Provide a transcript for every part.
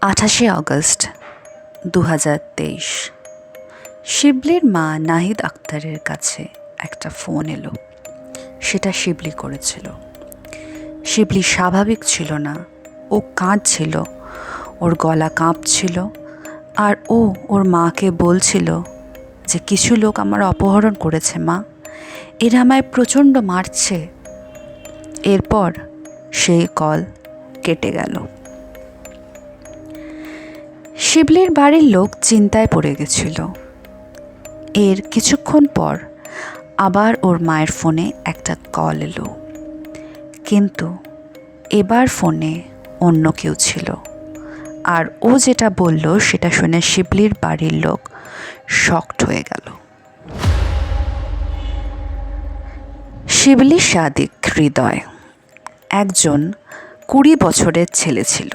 আঠাশে আগস্ট দু হাজার তেইশ। শিবলির মা নাহিদ আক্তারের কাছে একটা ফোন এলো। সেটা শিবলি করেছিল। শিবলি স্বাভাবিক ছিল না। ও কাঁদছিল, ওর গলা কাঁপছিল আর ও ওর মাকে বলছিল যে, কিছু লোক আমার অপহরণ করেছে, মা। এরা আমায় প্রচণ্ড মারছে। এরপর সেই কল কেটে গেল। শিবলির বাড়ির লোক চিন্তায় পড়ে গেছিল। এর কিছুক্ষণ পর আবার ওর মায়ের ফোনে একটা কল এলো। কিন্তু এবার ফোনে অন্য কেউ ছিল। আর ও যেটা বলল, সেটা শুনে শিবলির বাড়ির লোক শক্ট হয়ে গেল। শিবলি সাদিক হৃদয়। একজন কুড়ি বছরের ছেলে ছিল।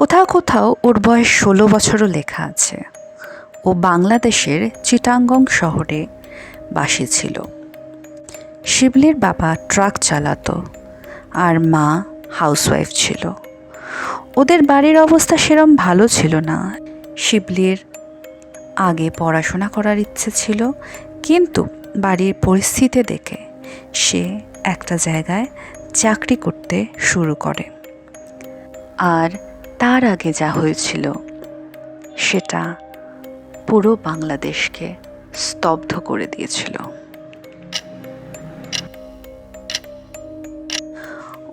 কোথাও কোথাও ওর বয়স ষোলো বছরও লেখা আছে। ও বাংলাদেশের চিটাঙ্গং শহরে বাসী ছিল। শিবলির বাবা ট্রাক চালাতো আর মা হাউসওয়াইফ ছিল। ওদের বাড়ির অবস্থা সেরম ভালো ছিল না। শিবলির আগে পড়াশোনা করার ইচ্ছে ছিল, কিন্তু বাড়ির পরিস্থিতি দেখে সে একটা জায়গায় চাকরি করতে শুরু করে। আর তার আগে যা হয়েছিল, সেটা পুরো বাংলাদেশকে স্তব্ধ করে দিয়েছিল।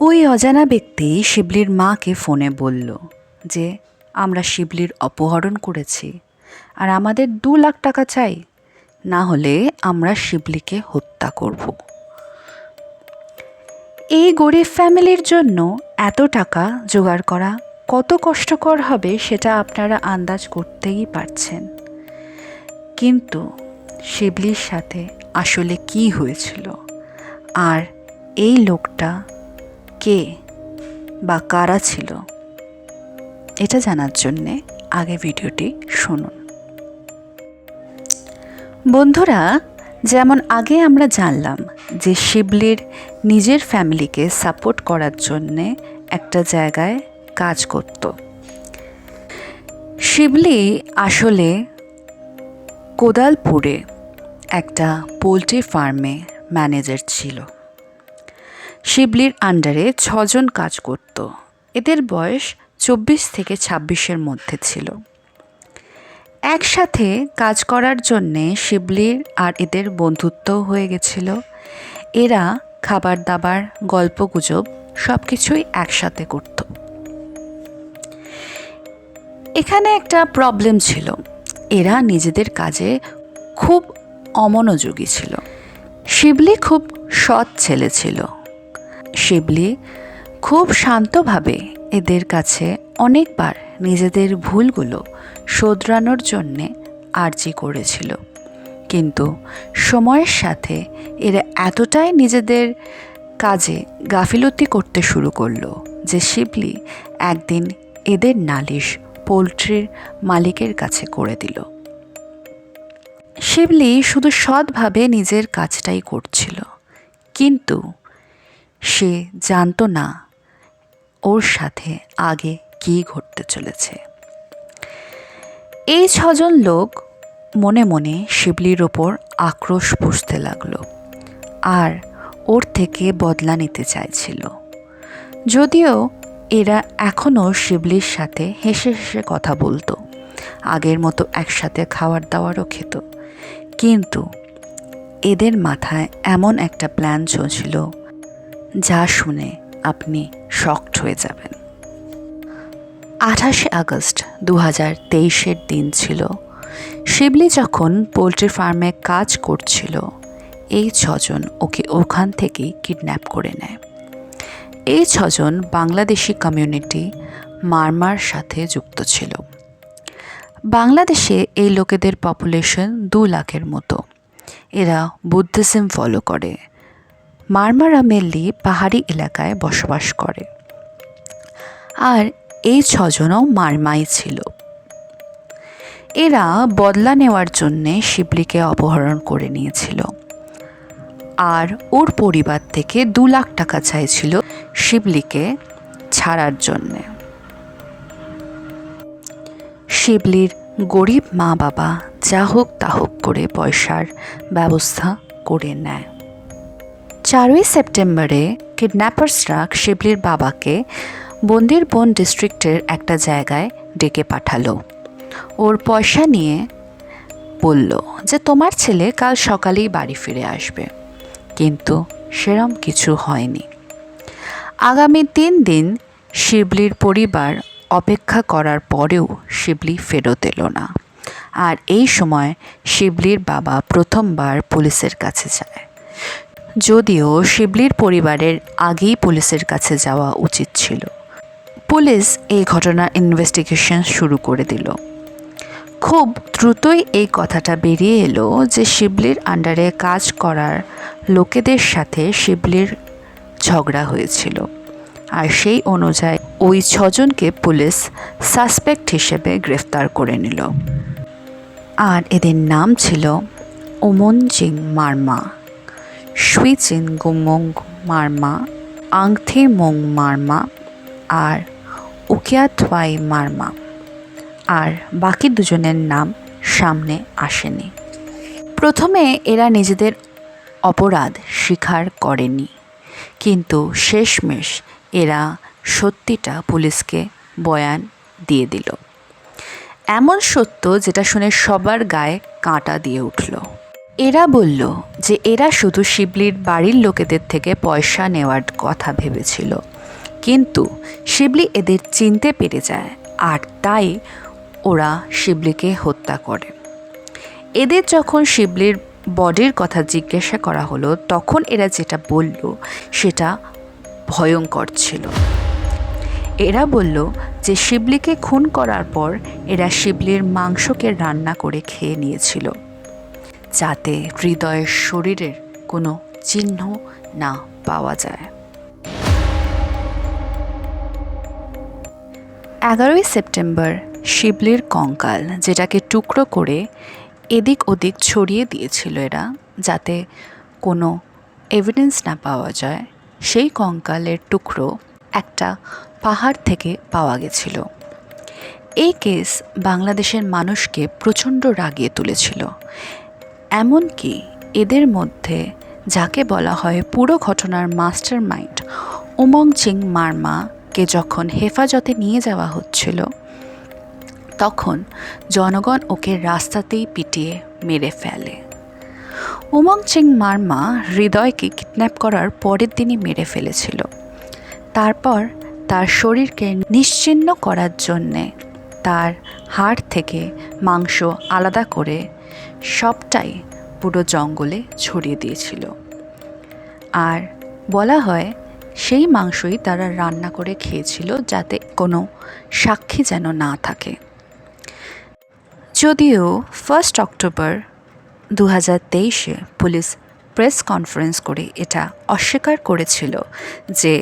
ওই অজানা ব্যক্তি শিবলির মাকে ফোনে বলল যে, আমরা শিবলির অপহরণ করেছি আর আমাদের দু লাখ টাকা চাই, না হলে আমরা শিবলিকে হত্যা করব। এই গরিব ফ্যামিলির জন্য এত টাকা জোগাড় করা কত কষ্টকর হবে সেটা আপনারা আন্দাজ করতেই পারছেন। কিন্তু শিবলির সাথে আসলে কি হয়েছিল? আর এই লোকটা কে বা কারা ছিল? এটা জানার জন্যে আগে ভিডিওটি শুনুন। বন্ধুরা, যেমন আগে আমরা জানলাম যে শিবলির নিজের ফ্যামিলিকে সাপোর্ট করার জন্যে একটা জায়গায় কাজ করত। শিবলি আসলে কোদালপুরে একটা পোলট্রি ফার্মে ম্যানেজার ছিল। শিবলির আন্ডারে ছজন কাজ করত। এদের বয়স চব্বিশ থেকে ছাব্বিশের মধ্যে ছিল। একসাথে কাজ করার জন্যে শিবলির আর এদের বন্ধুত্বও হয়ে গেছিল। এরা খাবার দাবার গল্প গুজব সব কিছুই একসাথে করত। এখানে একটা প্রবলেম ছিল। এরা নিজেদের কাজে খুব অমনোযোগী ছিল। শিবলি খুব সৎ ছেলে ছিল। শিবলি খুব শান্তভাবে এদের কাছে অনেকবার নিজেদের ভুলগুলো শোধরানোর জন্যে আর্জি করেছিল। কিন্তু সময়ের সাথে এরা এতটাই নিজেদের কাজে গাফিলতি করতে শুরু করল যে শিবলি একদিন এদের নালিশ পোলট্রির মালিকের কাছে করে দিল। শিবলি শুধু সৎভাবে নিজের কাজটাই করছিল। কিন্তু সে জানতো না ওর সাথে আগে কী ঘটতে চলেছে। এই ছজন লোক মনে মনে শিবলির ওপর আক্রোশ পুষতে লাগল আর ওর থেকে বদলা নিতে চাইছিল। যদিও এরা এখনও শিবলির সাথে হেসে হেসে কথা বলতো। আগের মতো একসাথে খাওয়ার দাওয়ারও খেত। কিন্তু এদের মাথায় এমন একটা প্ল্যান চলছিল, যা শুনে আপনি শক্ট হয়ে যাবেন। আঠাশে আগস্ট দু হাজার তেইশের দিন ছিল। শিবলি যখন পোলট্রি ফার্মে কাজ করছিল, এই ছজন ওকে ওখান থেকেই কিডন্যাপ করে নেয়। এই ছজন বাংলাদেশি কমিউনিটি মারমার সাথে যুক্ত ছিল। বাংলাদেশে এই লোকেদের পপুলেশন দু লাখের মতো। এরা বুদ্ধিজম ফলো করে। মারমারা মেনলি পাহাড়ি এলাকায় বসবাস করে। আর এই ছজনও মারমাই ছিল। এরা বদলা নেওয়ার জন্যে শিবলিকে অপহরণ করে নিয়েছিল। আর ওর পরিবার থেকে দু লাখ টাকা চাইছিল শিবলিকে ছাড়ার জন্যে। শিবলির গরিব মা বাবা যা হোক তা হোক করে পয়সার ব্যবস্থা করে নেয়। চারই সেপ্টেম্বরে কিডন্যাপার্সরা শিবলির বাবাকে বন্দিরবন ডিস্ট্রিক্টের একটা জায়গায় ডেকে পাঠালো। ওর পয়সা নিয়ে বলল যে, তোমার ছেলে কাল সকালেই বাড়ি ফিরে আসবে। কিন্তু সেরম কিছু হয়নি। আগামী তিন দিন শিবলির পরিবার অপেক্ষা করার পরেও শিবলি ফেরত এলো না। আর এই সময় শিবলির বাবা প্রথমবার পুলিশের কাছে যায়। যদিও শিবলির পরিবারের আগেই পুলিশের কাছে যাওয়া উচিত ছিল। পুলিশ এই ঘটনার ইনভেস্টিগেশন শুরু করে দিল। খুব দ্রুতই এই কথাটা বেরিয়ে এলো যে শিবলির আন্ডারে কাজ করার লোকেদের সাথে শিবলির ঝগড়া হয়েছিল। আর সেই অনুযায়ী ওই ছজনকে পুলিশ সাসপেক্ট হিসেবে গ্রেফতার করে নিল। আর এদের নাম ছিল ওমন ওমনজিং মার্মা সুইচিন গুমং মার্মা, আংথে মং মার্মা আর উকিয়াথওয়াই মার্মা। আর বাকি দুজনের নাম সামনে আসেনি। প্রথমে এরা নিজেদের অপরাধ স্বীকার করেনি। কিন্তু শেষমেশ এরা সত্যিটা পুলিশকে বয়ান দিয়ে দিল। এমন সত্য যেটা শুনে সবার গায়ে কাঁটা দিয়ে উঠল। এরা বলল যে এরা শুধু শিবলির বাড়ির লোকেদের থেকে পয়সা নেওয়ার কথা ভেবেছিল। কিন্তু শিবলি এদের চিনতে পেরে যায় আর তাই ওরা শিবলিকে হত্যা করে। এদের যখন শিবলির বডির কথা জিজ্ঞাসা করা হলো, তখন এরা যেটা বলল সেটা ভয়ঙ্কর ছিল। এরা বলল যে শিবলিকে খুন করার পর এরা শিবলির মাংসকে রান্না করে খেয়ে নিয়েছিল, যাতে হৃদয়ের শরীরের কোনো চিহ্ন না পাওয়া যায়। এগারোই সেপ্টেম্বর শিবলির কঙ্কাল, যেটাকে টুকরো করে এদিক ওদিক ছড়িয়ে দিয়েছিল এরা, যাতে কোনো এভিডেন্স না পাওয়া যায়। সেই কঙ্কালের টুকরো একটা পাহাড় থেকে পাওয়া গেছিল। এই কেস বাংলাদেশের মানুষকে প্রচণ্ড রাগিয়ে তুলেছিল। এমনকি এদের মধ্যে যাকে বলা হয় পুরো ঘটনার মাস্টার মাইন্ড উমং চিং মার্মাকে যখন হেফাজতে নিয়ে যাওয়া হচ্ছিল তখন জনগণ ওকে রাস্তাতেই পিটিয়ে মেরে ফেলে। উমং চিং মার্মা হৃদয়কে কিডন্যাপ করার পরের দিনই মেরে ফেলেছিল। তারপর তার শরীরকে নিশ্চিহ্ন করার জন্যে তার হাড় থেকে মাংস আলাদা করে সবটাই পুরো জঙ্গলে ছড়িয়ে দিয়েছিল। আর বলা হয় সেই মাংসই তারা রান্না করে খেয়েছিল যাতে কোনো সাক্ষী যেন না থাকে। যদিও ফার্স্ট অক্টোবর দু হাজার তেইশে পুলিশ প্রেস কনফারেন্স করে এটা অস্বীকার করেছিল যে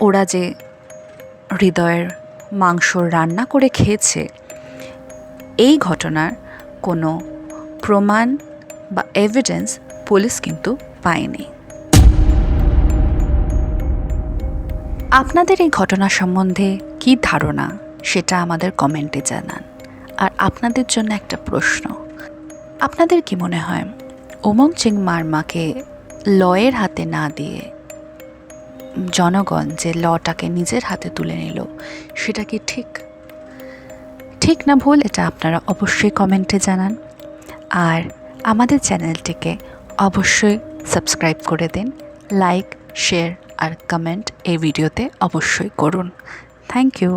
ওরা যে হৃদয়ের মাংস রান্না করে খেয়েছে, এই ঘটনার কোনো প্রমাণ বা এভিডেন্স পুলিশ কিন্তু পায়নি। আপনাদের এই ঘটনা সম্বন্ধে কী ধারণা সেটা আমাদের কমেন্টে জানান। আর আপনাদের জন্য একটা প্রশ্ন। আপনাদের কি মনে হয়, ওমং চিং মার্মাকে লয়ের হাতে না দিয়ে জনগণ যে লটাকে নিজের হাতে তুলে নিল, সেটা কি ঠিক? ঠিক না ভুল, এটা আপনারা অবশ্যই কমেন্টে জানান। আর আমাদের চ্যানেলটিকে অবশ্যই সাবস্ক্রাইব করে দিন। লাইক, শেয়ার আর কমেন্ট এই ভিডিওতে অবশ্যই করুন। Thank you.